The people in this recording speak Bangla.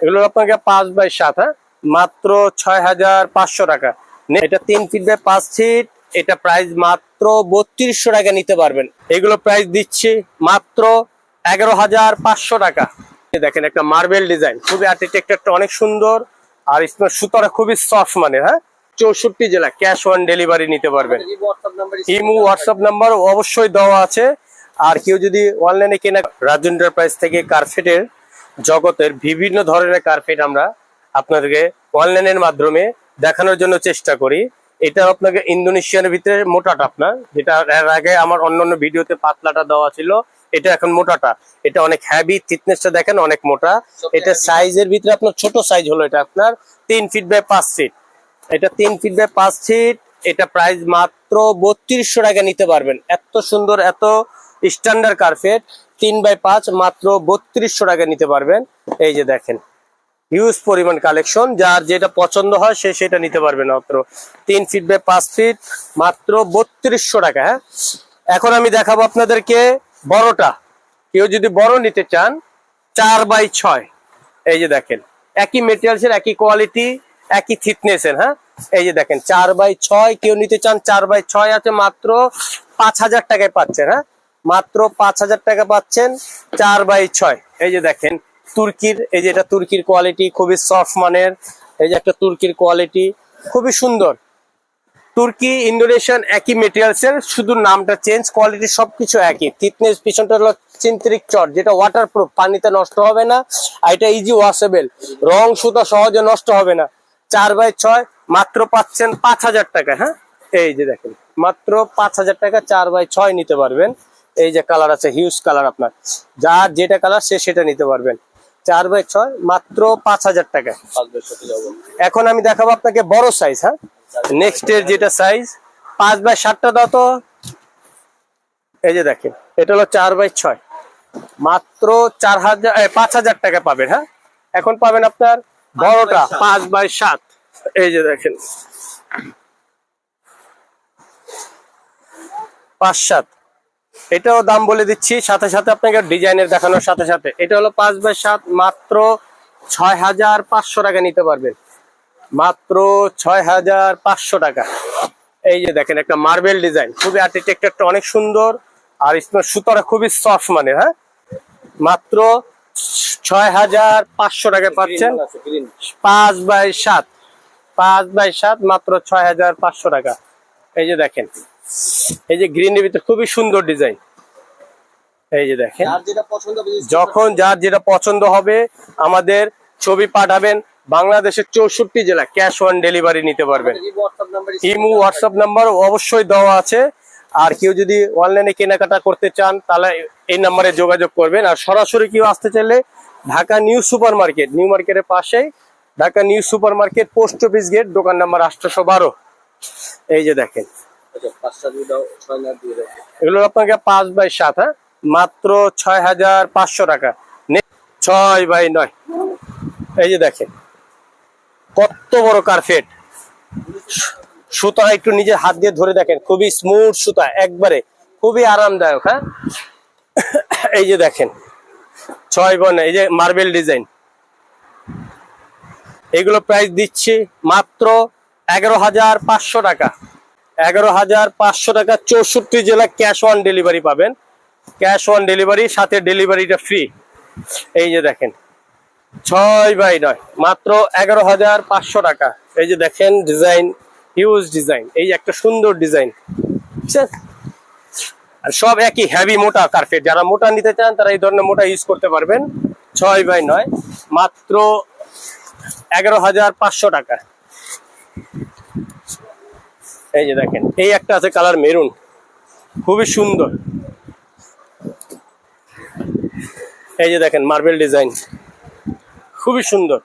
এগুলো আপনাকে পাঁচ বাই সাত হ্যাঁ? মাত্র ছয় হাজার পাঁচশো টাকা। এটা তিন ফিট বাই পাঁচ ফিট এটা প্রাইস মাত্র বত্রিশশো টাকা নিতে পারবেন। এগুলো প্রাইস দিচ্ছি মাত্র এগারো হাজার পাঁচশো টাকা। দেখেন একটা মার্বেল ডিজাইন খুবই আর্কিটেকচারটা অনেক সুন্দর আর সুতোটা খুবই সফট মানের হ্যাঁ? চৌষট্টি জেলা ক্যাশ অন ডেলিভারি নিতে পারবেন। ইমু হোয়াটসঅ্যাপ নাম্বার অবশ্যই দেওয়া আছে। আর কেউ যদি অনলাইনে কেনা রাজু এন্টারপ্রাইজ থেকে কার্পেটের জগতের বিভিন্ন ধরনের কার্পেট আমরা আপনাদেরকে অনলাইনের মাধ্যমে দেখানোর জন্য চেষ্টা করি। এটা আপনাকে ইন্দোনেশিয়ার ভিতরে মোটাটা আপনার যেটা এর আগে আমার অন্যান্য ভিডিওতে পাতলাটা দেওয়া ছিল এটা এখন মোটাটা। এটা অনেক হ্যাভি থিকনেসটা দেখেন অনেক মোটা। এটা সাইজের ভিতরে আপনার ছোট সাইজ হলো এটা আপনার তিন ফিট বাই পাঁচ ফিট এটা তিন ফিট বাই পাঁচ ফিট এটা প্রাইস মাত্র বত্রিশশো টাকা নিতে পারবেন। এত সুন্দর এত স্ট্যান্ডার্ড কার্পেট তিন বাই পাঁচ মাত্র বত্রিশশো টাকা নিতে পারবেন। এই যে দেখেন হিউজ পরিমাণ কালেকশন যার যেটা পছন্দ হয়, সে সেটা নিতে পারবে মাত্র তিন ফিট বাই পাঁচ ফিট মাত্র বত্রিশশো টাকা হ্যাঁ? এখন আমি দেখাবো আপনাদেরকে বড়টা। কেউ যদি বড় নিতে চান, চার বাই ছয়। এই যে দেখেন, একই মেটেরিয়ালসের একই কোয়ালিটি একই থিকনেসের হ্যাঁ? এই যে দেখেন, চার বাই ছয়, কেউ নিতে চান, চার বাই ছয় আছে মাত্র পাঁচ হাজার টাকায় পাচ্ছেন হ্যাঁ? মাত্র পাঁচ হাজার টাকা পাচ্ছেন চার বাই ছয়। এই যে দেখেন, তুর্কির, এই যে এটা তুর্কির কোয়ালিটি খুবই সফট মানের, এই যে একটা তুর্কির কোয়ালিটি খুবই সুন্দর। তুর্কি, ইন্দোনেশিয়ান একই মেটেরিয়ালস এর, শুধু নামটা চেঞ্জ কোয়ালিটি সবকিছু একই। থিকনেস পিছনটা হলো চিন্ত্রিক চট যেটা ওয়াটার প্রুফ পানিতে নষ্ট হবে না, আর এটা ইজি ওয়াশেবল রং, সুতা সহজে নষ্ট হবে না। চার বাই ছয়, মাত্র পাচ্ছেন পাঁচ হাজার টাকা হ্যাঁ? এই যে দেখেন, মাত্র পাঁচ হাজার টাকা চার বাই ছয় নিতে পারবেন। এই যে কালার আছে হিউজ কালার আপনার। যার যেটা কালার সে সেটা নিতে পারবেন। চার বাই ছয় মাত্র পাঁচ হাজার টাকা। এখন আমি দেখাবো আপনাকে বড় সাইজ হ্যাঁ? নেক্সট এর যেটা সাইজ পাঁচ বাই সাতটা দাও তো। এই যে দেখেন এটা হলো চার বাই ছয়। মাত্র চার হাজার পাঁচ হাজার টাকা পাবেন হ্যাঁ? এখন পাবেন আপনার বড়টা পাঁচ বাই সাত। এই যে দেখেন। পাঁচ সাত। এটাও দাম বলে দিচ্ছি সাথে সাথে আপনাকে ডিজাইনের দেখানোর সাথে সাথে। এটা হলো পাঁচ বাই সাত মাত্র ছয় হাজার পাঁচশো টাকা নিতে পারবেন। মাত্র ছয় হাজার পাঁচশো টাকা। এই যে দেখেন একটা মার্বেল ডিজাইন। খুবই আর্কিটেকচারটা অনেক সুন্দর আর সুতোটা খুবই সফট মানে হ্যাঁ? মাত্র ছয় হাজার পাঁচশো টাকা পাচ্ছেন। পাঁচ বাই সাত পাঁচ বাই সাত মাত্র ছয় হাজার পাঁচশো টাকা। এই যে দেখেন এই যে গ্রিনের ভিতরে খুবই সুন্দর ডিজাইন এই যে দেখেন। যখন যার যেটা পছন্দ হবে আমাদের ছবি পাঠাবেন। বাংলাদেশের চৌষট্টি জেলা ক্যাশ অন ডেলিভারি নিতে পারবেন। ইমু হোয়াটসঅ্যাপ নাম্বার অবশ্যই দেওয়া আছে। আর কেউ যদি অনলাইনে কেনাকাটা করতে চান তাহলে এই নাম্বারে যোগাযোগ করবেন। আর সরাসরি কেউ আসতে চাইলে Dhaka new super market new মার্কেটের পাশেই Dhaka new super market post office gate দোকান নাম্বার আটশোশো বারো। এই যে দেখেন। এগুলো আপনাকে পাঁচ বাই সাত হ্যাঁ? মাত্র ছয় হাজার পাঁচশো টাকা। ছয় বাই নয়। এই যে দেখেন, কত বড় কার্পেট সুতা একটু নিজের হাত দিয়ে ধরে দেখেন, খুবই স্মুথ সুতা, একবারে খুবই আরামদায়ক হ্যাঁ? এই যে দেখেন, ছয় বন এই যে মার্বেল ডিজাইন এগুলো প্রাইস দিচ্ছি মাত্র এগারো হাজার পাঁচশো টাকা। এগারো হাজার পাঁচশো টাকা চৌষট্টি জেলা ক্যাশ অন ডেলিভারি পাবেন। ক্যাশ অন ডেলিভারি, সাথে ডেলিভারিটা ফ্রি। এই যে দেখেন, ছয় বাই নয়, মাত্র এগারো হাজার পাঁচশো টাকা। এই যে দেখেন, ডিজাইন, হিউজ ডিজাইন। এই একটা সুন্দর ডিজাইন। বুঝছেন আর সব একই হ্যাভি মোটা কার্পেট যারা মোটা নিতে চান, তারা এই ধরনের মোটা ইউজ করতে পারবেন। ছয় বাই নয়, মাত্র এগারো হাজার পাঁচশো টাকা। এই যে দেখেন, এই একটা আছে কালার মেরুন। খুবই সুন্দর। এই যে দেখেন, মার্বেল ডিজাইন। খুবই সুন্দর।